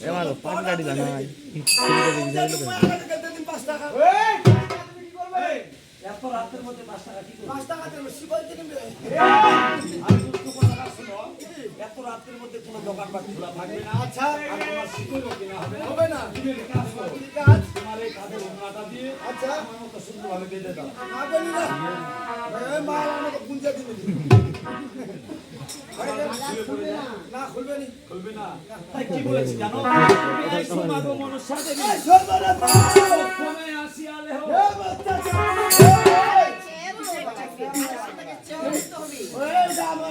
এবার পাট গাড়ি পাঁচ এত রাতের মধ্যে কোনো দোকানপাট খোলা থাকবে না আচ্ছা আর তোমার শীতলও কেনা হবে না হবে না তুমি একটা কাজ কাজ তোমার এই কাঁধের ওড়নাটা দিয়ে আচ্ছা আমার মতো সুন্দরভাবে বেঁধে দাও বলি না এই আমাকে গুঞ্জা দিবে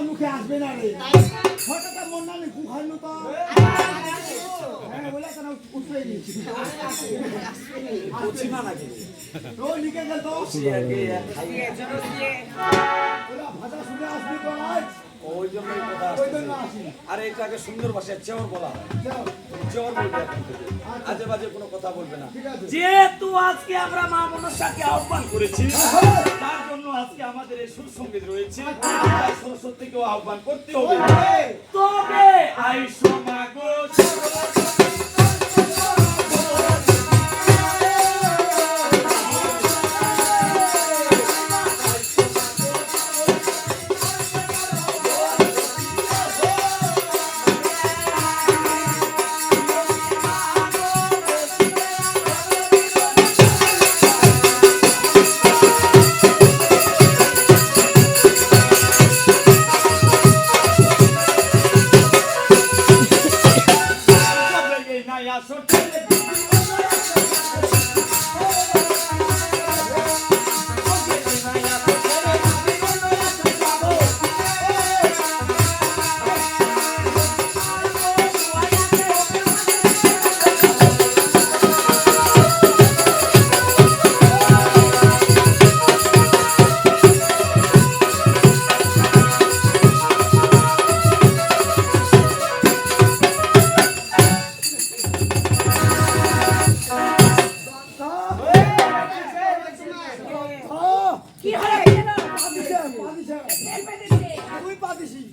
মুখে আসবে না রে ফটোটা মন না নি তো হ্যাঁ বলে কেন উঠবে নি বলছি না নাকি ও লিখে গেল তো ভাষা শুনে আসবি তো আজ ওই জন্য আর এটাকে সুন্দর ভাষায় চেওর বলা হয়। চেওর বলবে আজে বাজে কোনো কথা বলবে না। যেহেতু আজকে আমরা মা মনসাকে আহ্বান করেছি তার জন্য আজকে আমাদের এই সুর সংগীত রয়েছে। তাই সরস্বতীকেও আহ্বান করতে হবে। তবে আইসো মাগো এই নাই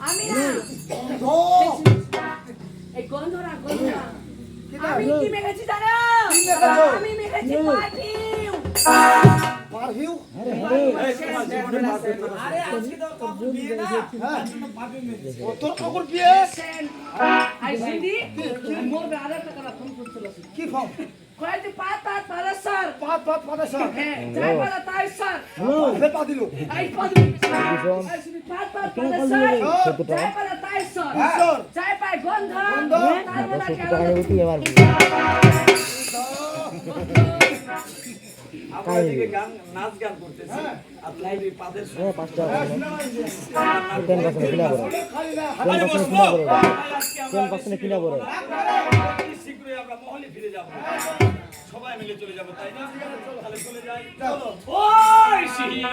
আমি না ও এই গন্ধরা গন্ধরা? আমি কি মেখেছি জানো? আমি পারফিউম পারফিউ পারবে না। আরে আজকে তো কখন বিয়ে না তোর কখন বিয়ে আই সিডি মোর আধার টাকা ফোন করছিল কি ফর্ম কয়েকটি পাত পাত পারা স্যার পাত পাত পাতা স্যার হ্যাঁ যাই পারা তাই স্যার পা দিল আমরা এদিকে গান নাচ গান করতেছি। আর তুমি পাদের সঙ্গে। খালি না আরে বসবো। তাই আজকে আমরা কিনা পড়ে? অতি শীঘ্রই আমরা মহলে ফিরে যাব। সবাই মিলে চলে যাব তাই না? তাহলে চলে যাই। চলো। ওই শিবনা